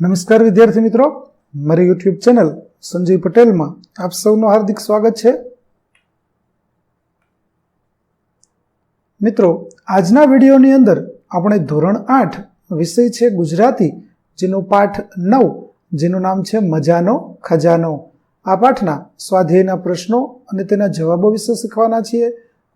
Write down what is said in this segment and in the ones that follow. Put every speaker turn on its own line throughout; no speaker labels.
નમસ્કાર વિદ્યાર્થી મિત્રો. મારી યુટ્યુબ ચેનલ સંજય પટેલમાં આપ સૌનું હાર્દિક સ્વાગત છે. મિત્રો, આજના વિડીયોની અંદર આપણે ધોરણ આઠ વિષય છે ગુજરાતી, જેનો પાઠ નવ, જેનું નામ છે મજાનો ખજાનો. આ પાઠના સ્વાધ્યાયના પ્રશ્નો અને તેના જવાબો વિશે શીખવાના છીએ.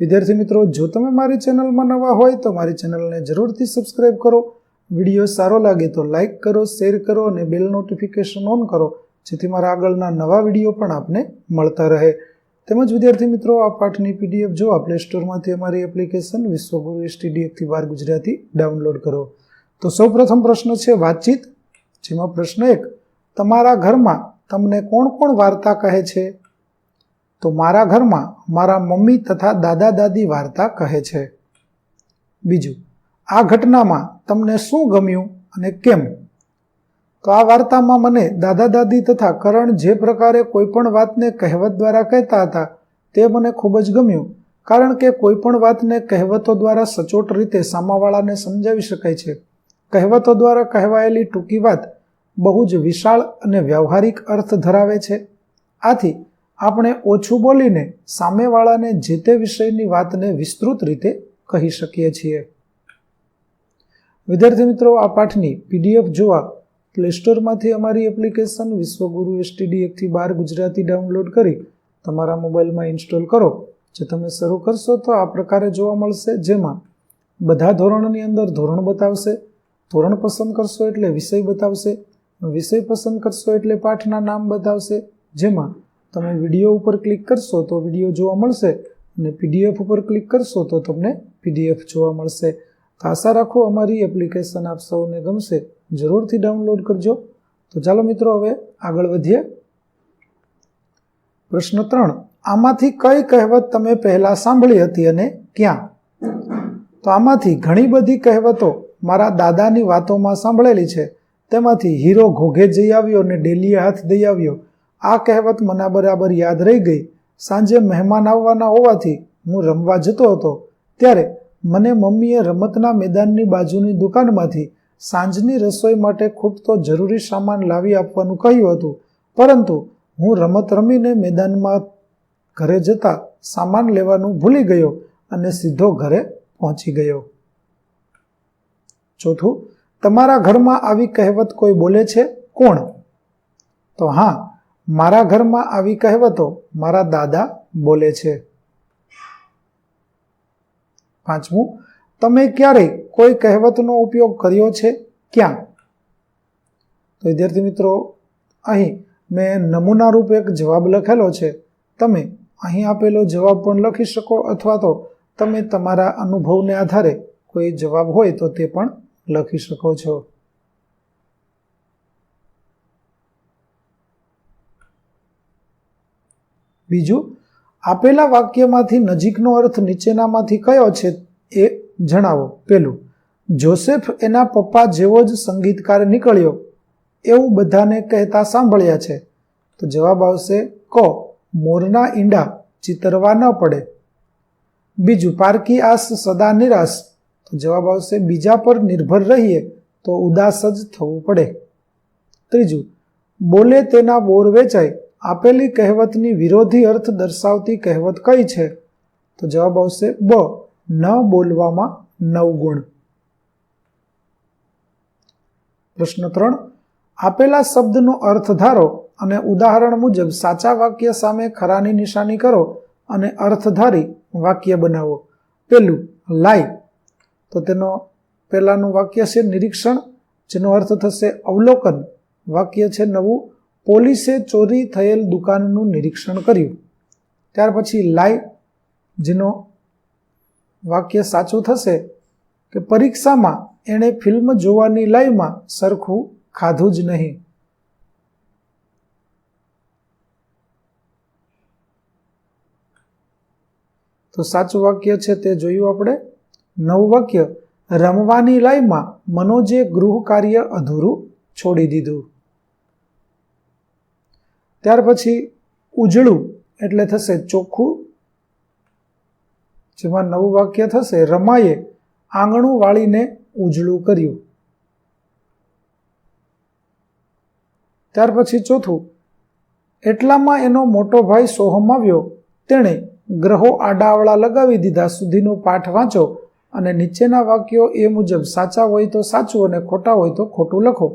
વિદ્યાર્થી મિત્રો, જો તમે મારી ચેનલમાં નવા હોય તો મારી ચેનલને જરૂરથી સબસ્ક્રાઇબ કરો. વીડિયો સારો લાગે તો લાઇક કરો, શેર કરો અને બેલ નોટિફિકેશન ઓન કરો, જેથી મારા આગળના નવા વીડિયો પણ આપને મળતા રહે. તેમજ વિદ્યાર્થી મિત્રો, આ પાઠની પીડીએફ જો પ્લે સ્ટોરમાંથી અમારી એપ્લિકેશન વિશ્વગુરુ એસટીડીએફથી બાર ગુજરાતી ડાઉનલોડ કરો. તો સૌપ્રથમ પ્રશ્ન છે વાતચીત, જેમાં પ્રશ્ન એક, તમારા ઘરમાં તમને કોણ કોણ વાર્તા કહે છે? તો મારા ઘરમાં મારા મમ્મી તથા દાદા દાદી વાર્તા કહે છે. બીજું આ ઘટનામાં તમને શું ગમ્યું અને કેમ? તો આ વાર્તામાં મને દાદા દાદી તથા કરણ જે પ્રકારે કોઈ પણ વાતને કહેવત દ્વારા કહેતા હતા તે મને ખૂબ જ ગમ્યું, કારણ કે કોઈપણ વાતને કહેવતો દ્વારા સચોટ રીતે સામાવાળાને સમજાવી શકાય છે. કહેવતો દ્વારા કહેવાયેલી ટૂંકી વાત બહુ જ વિશાળ અને વ્યવહારિક અર્થ ધરાવે છે. આથી આપણે ઓછું બોલીને સામેવાળાને જે તે વિષયની વાતને વિસ્તૃત રીતે કહી શકીએ છીએ. વિદ્યાર્થી મિત્રો, આ પાઠની પીડીએફ જોવા પ્લે સ્ટોરમાંથી અમારી એપ્લિકેશન વિશ્વગુરુ એસટીડી એકથી બાર ગુજરાતી ડાઉનલોડ કરી તમારા મોબાઈલમાં ઇન્સ્ટોલ કરો. જે તમે શરૂ કરશો તો આ પ્રકારે જોવા મળશે. જેમાં બધા ધોરણની અંદર ધોરણ બતાવશે, ધોરણ પસંદ કરશો એટલે વિષય બતાવશે, વિષય પસંદ કરશો એટલે પાઠના નામ બતાવશે. જેમાં તમે વીડિયો ઉપર ક્લિક કરશો તો વીડિયો જોવા મળશે અને પીડીએફ ઉપર ક્લિક કરશો તો તમને પીડીએફ જોવા મળશે. તો આશા રાખો અમારી એપ્લિકેશન આપ સૌને ગમશે. જરૂરથી ડાઉનલોડ કરજો. તો ચાલો મિત્રો હવે આગળ વધીએ. પ્રશ્ન ત્રણ. આમાંથી કઈ કહેવત તમે પહેલાં સાંભળી હતી અને ક્યાં? તો આમાંથી ઘણી બધી કહેવતો મારા દાદાની વાતોમાં સાંભળેલી છે. તેમાંથી હીરો ઘોઘે જઈ આવ્યો અને ડેલીએ હાથ દઈ આવ્યો. આ કહેવત મને બરાબર યાદ રહી ગઈ. સાંજે મહેમાન આવવાના હોવાથી હું રમવા જતો હતો. ત્યારે મને મમ્મીએ રમતના મેદાનની બાજુની દુકાનમાંથી સાંજની રસોઈ માટે ખૂબ તો જરૂરી સામાન લાવી આપવાનું કહ્યું હતું. પરંતુ હું રમત રમીને મેદાનમાં ઘરે જતા સામાન લેવાનું ભૂલી ગયો અને સીધો ઘરે પહોંચી ગયો. ચોથું, તમારા ઘરમાં આવી કહેવત કોઈ બોલે છે? કોણ? તો હા, મારા ઘરમાં આવી કહેવતો મારા દાદા બોલે છે. પાંચમું, તમે ક્યારે કોઈ કહેવતનો ઉપયોગ કર્યો છે? ક્યાં? તો વિદ્યાર્થી મિત્રો, અહીં મેં નમૂના રૂપ એક જવાબ લખેલો છે. તમે અહીં આપેલો જવાબ પણ લખી શકો અથવા તો તમે તમારા અનુભવને આધારે કોઈ જવાબ હોય તો તે પણ લખી શકો છો. બીજું આપેલા વાક્યમાંથી નજીકનો અર્થ નીચેનામાંથી કયો છે એ જણાવો. પેલું, જોસેફ એના પપ્પા જેવો જ સંગીતકાર નીકળ્યો. એવું બધાને કહેતા સાંભળ્યા છે. તો જવાબ આવશે, કો, મોરના ઈંડા ચિતરવા ન પડે. બીજું, પારકી આસ સદા નિરાશ. તો જવાબ આવશે, બીજા પર નિર્ભર રહીએ તો ઉદાસ જ થવું પડે. ત્રીજું, બોલે તેના બોર વેચાય આપેલી કહેવતની વિરોધી અર્થ દર્શાવતી કહેવત કઈ છે? તો જવાબ આવશે બ. ન બોલવામાં નવ ગુણ પ્રશ્ન ત્રણ. આપેલા શબ્દનો અર્થ ધારો અને ઉદાહરણ મુજબ સાચા વાક્ય સામે ખરાની નિશાની કરો અને અર્થધારી વાક્ય બનાવો. પેલું, લાઈ. તો તેનો પહેલાનું વાક્ય છે નિરીક્ષણ, જેનો અર્થ થશે અવલોકન. વાક્ય છે નવું પોલીસે ચોરી થયેલ દુકાનનું નિરીક્ષણ કર્યું. ત્યાર પછી લાઈ, જેનો વાક્ય સાચું થશે કે પરીક્ષામાં એણે ફિલ્મ જોવાની લાઈમાં સરખું ખાધું જ નહીં. તો સાચું વાક્ય છે તે જોયું આપણે? નવું વાક્ય, રમવાની લાઈમાં મનોજે ગૃહ કાર્ય અધૂરું છોડી દીધું. ત્યાર પછી ઉજળું એટલે થશે ચોખ્ખું, જેમાં નવું વાક્ય થશે, રમાએ આંગણું વાળીને ઉજળું કર્યું. ત્યાર પછી ચોથું, એટલામાં એનો મોટો ભાઈ સોહમ આવ્યો, તેણે ગ્રહો આડાવળા લગાવી દીધા સુધીનો પાઠ વાંચો અને નીચેના વાક્યો એ મુજબ સાચા હોય તો સાચું અને ખોટા હોય તો ખોટું લખો.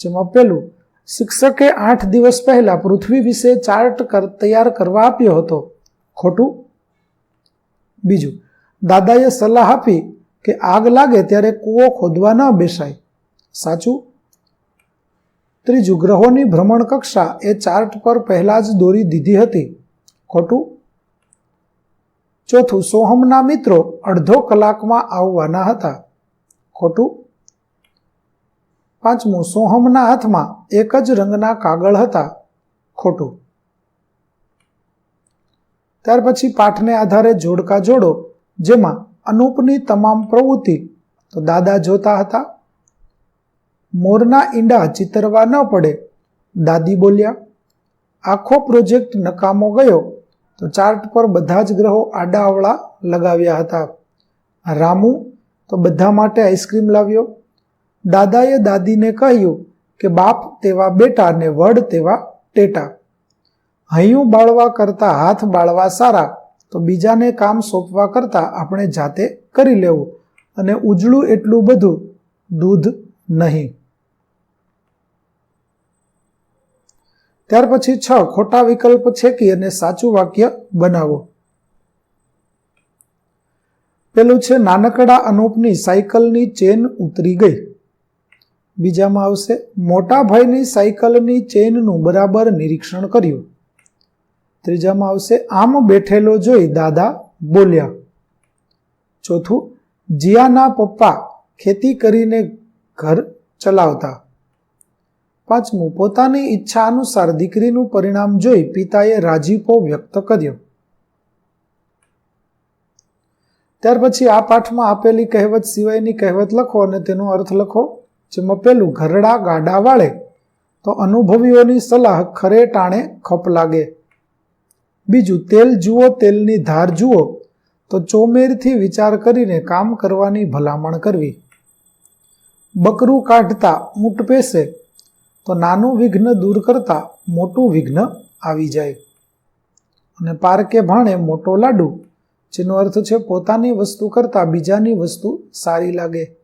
જેમાં પહેલું શિક્ષકે આઠ દિવસ પહેલા પૃથ્વી વિશે ચાર્ટ તૈયાર કરવા આપ્યો હતો. ખોટું? બીજું, દાદાએ સલાહ આપી કે આગ લાગે ત્યારે કૂવો ખોદવા ન બેસાય. સાચું? ત્રીજું, ગ્રહોની ભ્રમણ કક્ષા એ ચાર્ટ પર પહેલા જ દોરી દીધી હતી. ખોટું? ચોથું, સોહમના મિત્રો અડધો કલાકમાં આવવાના હતા. ખોટું? પાંચમું, સોહમના હાથમાં એક જ રંગના કાગળ હતા, ખોટું. ત્યાર પછી પાઠને આધારે જોડકા જોડો, જેમાં અનુપની તમામ પ્રવૃત્તિ તો દાદા જોતા હતા. મોરના ઈંડા ચિતરવા ન પડે, દાદી બોલ્યા, આખો પ્રોજેક્ટ નકામો ગયો. તો ચાર્ટ પર બધા જ ગ્રહો આડાઅવળા લગાવ્યા હતા. રામુ તો બધા માટે આઈસ્ક્રીમ લાવ્યો. દાદાએ દાદીને કહ્યું કે બાપ તેવા બેટા ને વડ તેવા ટેટા. હૈયું બાળવા કરતાં હાથ બાળવા સારા, તો બીજાને કામ સોંપવા કરતાં આપણે જાતે કરી લેવું અને ઉજળું એટલું બધું દૂધ નહીં. ત્યાર પછી છ ખોટા વિકલ્પ છેકી અને સાચું વાક્ય બનાવો. પેલું છે, નાનકડા અનૂપની સાયકલની ચેન ઉતરી ગઈ. બીજામાં આવશે મોટા ભાઈની સાયકલની ચેનનું બરાબર નિરીક્ષણ કર્યું. ત્રીજામાં આવશે, આમ બેઠેલો જોઈ દાદા બોલ્યા, ચોથું, જીયાના પપ્પા ખેતી કરીને ઘર ચલાવતા. પાંચમું, પોતાની ઈચ્છા અનુસાર દીકરીનું પરિણામ જોઈ પિતાએ રાજીપો વ્યક્ત કર્યો. ત્યાર પછી આ પાઠમાં આપેલી કહેવત સિવાયની કહેવત લખો અને તેનો અર્થ લખો. જેમાં પેલું ઘરડા ગાડા વાળે, તો અનુભવીઓની સલાહ ખરે ટાણે ખપ લાગે. બીજું, તેલ જુઓ, તેલની ધાર જુઓ, તો ચોમેરથી વિચાર કરીને કામ કરવાની ભલામણ કરવી. બકરું કાઢતા ઊંટ પેસે, તો નાનું વિઘ્ન દૂર કરતા મોટું વિઘ્ન આવી જાય. અને પારકે ભાણે મોટો લાડુ, જેનો અર્થ છે પોતાની વસ્તુ કરતાં બીજાની વસ્તુ સારી લાગે.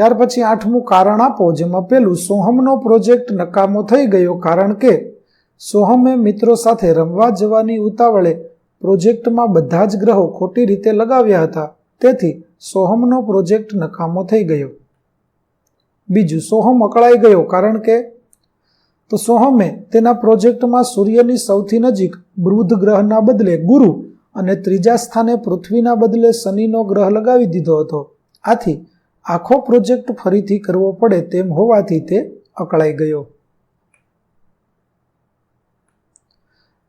ત્યાર પછી આઠમું કારણ આપો, જેમાં પેલું સોહમનો પ્રોજેક્ટ નકામો થઈ ગયો કારણ કે સોહમે મિત્રો સાથે રમવા જવાની ઉતાવળે પ્રોજેક્ટમાં બધા જ ગ્રહો ખોટી રીતે લગાવ્યા હતા. તેથી સોહમનો પ્રોજેક્ટ નકામો થઈ ગયો. બીજું, સોહમ અકળાઈ ગયો કારણ કે તો સોહમે તેના પ્રોજેક્ટમાં સૂર્યની સૌથી નજીક બૃધ ગ્રહના બદલે ગુરુ અને ત્રીજા સ્થાને પૃથ્વીના બદલે શનિનો ગ્રહ લગાવી દીધો હતો. આથી આખો પ્રોજેક્ટ ફરીથી કરવો પડે તેમ હોવાથી તે અકળાઈ ગયો.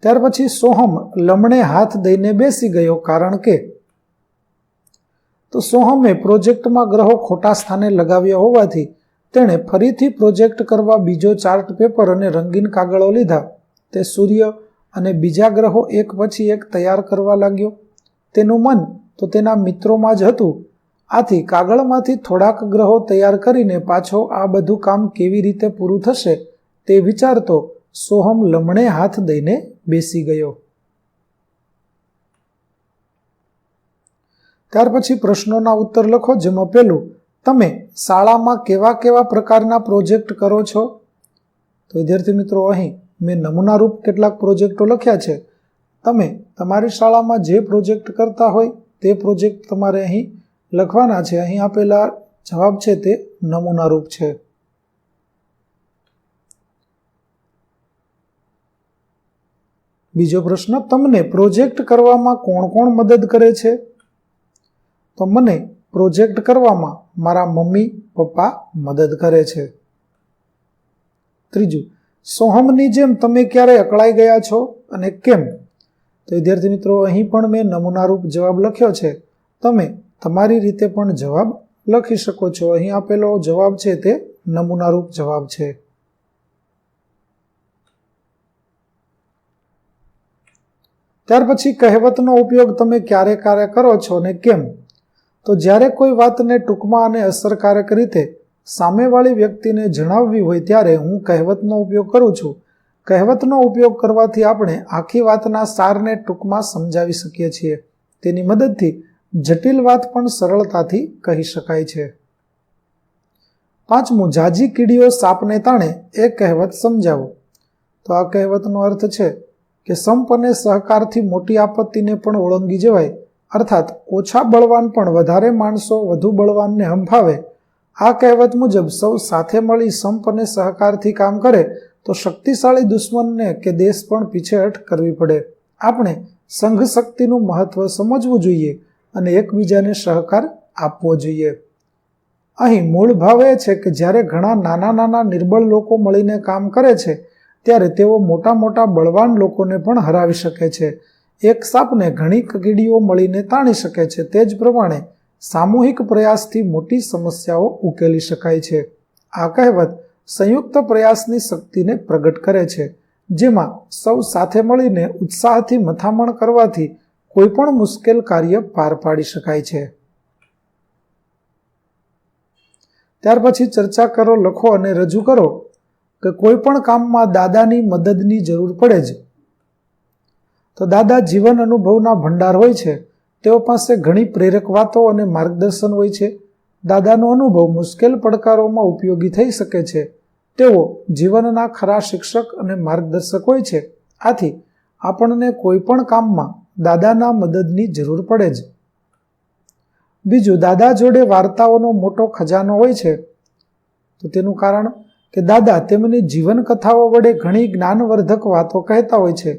ત્યાર પછી સોહમ લમણે હાથ દઈને બેસી ગયો કારણ કે તો સોહમે પ્રોજેક્ટમાં ગ્રહો ખોટા સ્થાને લગાવ્યા હોવાથી તેણે ફરીથી પ્રોજેક્ટ કરવા બીજો ચાર્ટ પેપર અને રંગીન કાગળો લીધા. તે સૂર્ય અને બીજા ગ્રહો એક પછી એક તૈયાર કરવા લાગ્યો. તેનું મન તો તેના મિત્રોમાં જ હતું આથી કાગળમાંથી થોડાક ગ્રહો તૈયાર કરીને પાછો આ બધું કામ કેવી રીતે પૂરું થશે તે વિચારતો સોહમ લમણે હાથ દઈને બેસી ગયો. ત્યાર પછી પ્રશ્નોના ઉત્તર લખો, જેમાં પહેલું, તમે શાળામાં કેવા કેવા પ્રકારના પ્રોજેક્ટ કરો છો? તો વિદ્યાર્થી મિત્રો, અહીં મેં નમૂનારૂપ કેટલાક પ્રોજેક્ટો લખ્યા છે. તમે તમારી શાળામાં જે પ્રોજેક્ટ કરતા હોય તે પ્રોજેક્ટ તમારે અહીં લખવાના છે. અહીં આપેલા જવાબ છે તે નમૂનારૂપ છે. બીજો પ્રશ્ન, તમને પ્રોજેક્ટ કરવામાં કોણ કોણ મદદ કરે છે? તો મને પ્રોજેક્ટ કરવામાં મારા મમ્મી, પપ્પા મદદ કરે છે. ત્રીજું, સોહમની જેમ તમે ક્યારે અકળાઈ ગયા છો અને કેમ? તો વિદ્યાર્થી મિત્રો, અહીં પણ મેં નમૂનારૂપ જવાબ લખ્યો છે. તમે તમારી રીતે પણ જવાબ લખી શકો છો. અહીં આપેલો જવાબ છે તે નમૂનારૂપ જવાબ છે. ત્યાર પછી કહેવતનો ઉપયોગ તમે ક્યારે ક્યારે કરો છો અને કેમ? તો જ્યારે કોઈ વાતને ટૂંકમાં અને અસરકારક રીતે સામેવાળી વ્યક્તિને જણાવવી હોય ત્યારે હું કહેવતનો ઉપયોગ કરું છું. કહેવતનો ઉપયોગ કરવાથી આપણે આખી વાતના સારને ટૂંકમાં સમજાવી શકીએ છીએ. તેની મદદથી જટિલ વાત પણ સરળતાથી કહી શકાય છે. પાંચમું, જાજી કીડીઓ સાપને તાણે એ કહેવત સમજાવો. તો આ કહેવતનો અર્થ છે કે સંપ અને સહકારથી મોટી આપત્તિને પણ ઓળંગી જવાય, અર્થાત ઓછા બળવાન પણ વધારે માણસો વધુ બળવાનને હંફાવે. આ કહેવત મુજબ સૌ સાથે મળી સંપ અને સહકારથી કામ કરે તો શક્તિશાળી દુશ્મનને કે દેશ પણ પીછેહટ કરવી પડે. આપણે સંઘ શક્તિનું મહત્વ સમજવું જોઈએ. અને એકબીજાને સહકાર આપવો જોઈએ. અહીં મૂળ ભાવ એ છે કે જ્યારે ઘણા નાના નાના નિર્બળ લોકો મળીને કામ કરે છે, ત્યારે તેઓ મોટા મોટા બળવાન લોકોને પણ હરાવી શકે છે. એક સાપને ઘણી કગીડીઓ મળીને તાણી શકે છે, તે જ પ્રમાણે સામૂહિક પ્રયાસથી મોટી સમસ્યાઓ ઉકેલી શકાય છે. આ કહેવત સંયુક્ત પ્રયાસની શક્તિને પ્રગટ કરે છે, જેમાં સૌ સાથે મળીને ઉત્સાહથી મથામણ કરવાથી કોઈ પણ મુશ્કેલ કાર્ય પાર પાડી શકાય છે. ત્યાર પછી ચર્ચા કરો, લખો અને રજૂ કરો કે કોઈ પણ કામમાં દાદાની મદદની જરૂર પડે જ. તો દાદા જીવન અનુભવના ભંડાર હોય છે. તેઓ પાસે ઘણી પ્રેરક વાતો અને માર્ગદર્શન હોય છે. દાદાનો અનુભવ મુશ્કેલ પડકારોમાં ઉપયોગી થઈ શકે છે. તેઓ જીવનના ખરા શિક્ષક અને માર્ગદર્શક હોય છે. આથી આપણને કોઈ પણ કામમાં દાદાના મદદની જરૂર પડે જ. બીજું, દાદા જોડે વાર્તાઓનો મોટો ખજાનો હોય છે, તો તેનું કારણ કે દાદા તેમની જીવન કથાઓ વડે ઘણી જ્ઞાનવર્ધક વાતો કહેતા હોય છે.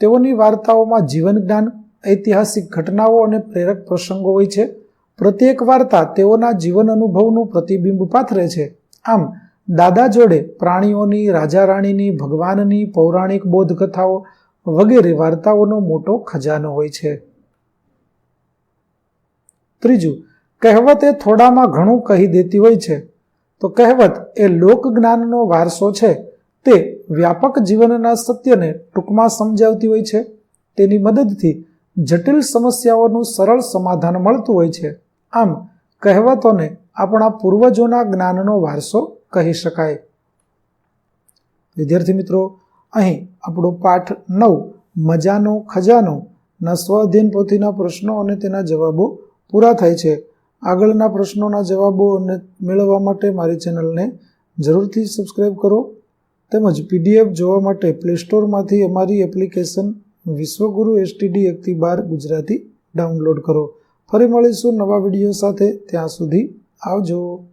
તેઓની વાર્તાઓમાં જીવન જ્ઞાન ઐતિહાસિક ઘટનાઓ અને પ્રેરક પ્રસંગો હોય છે. પ્રત્યેક વાર્તા તેઓના જીવન અનુભવનું પ્રતિબિંબ પાથરે છે. આમ, દાદા જોડે પ્રાણીઓની, રાજા રાણીની, ભગવાનની પૌરાણિક બોધકથાઓ વગેરે વાર્તાઓનો મોટો ખજાનો હોય છે. ત્રીજું, કહેવત એ થોડામાં ઘણું કહી દેતી હોય છે. તો કહેવત એ લોક જ્ઞાનનો વારસો છે. તે વ્યાપક જીવનના સત્યને ટૂંકમાં સમજાવતી હોય છે. તેની મદદથી જટિલ સમસ્યાઓનું સરળ સમાધાન મળતું હોય છે. આમ, કહેવતોને આપણા પૂર્વજોના જ્ઞાનનો વારસો કહી શકાય. વિદ્યાર્થી મિત્રો અહીં આપણો પાઠ નવ, મજાનો, ખજાનો, ના સ્વાધીન પોથીના પ્રશ્નો અને તેના જવાબો પૂરા થાય છે. આગળના પ્રશ્નોના જવાબો અને મેળવવા માટે મારી ચેનલને જરૂરથી સબસ્ક્રાઈબ કરો. તેમજ પીડીએફ જોવા માટે પ્લે સ્ટોરમાંથી અમારી એપ્લિકેશન વિશ્વગુરુ એસટીડી એકથી બાર ગુજરાતી ડાઉનલોડ કરો. ફરી મળીશું નવા વીડિયો સાથે. ત્યાં સુધી આવજો.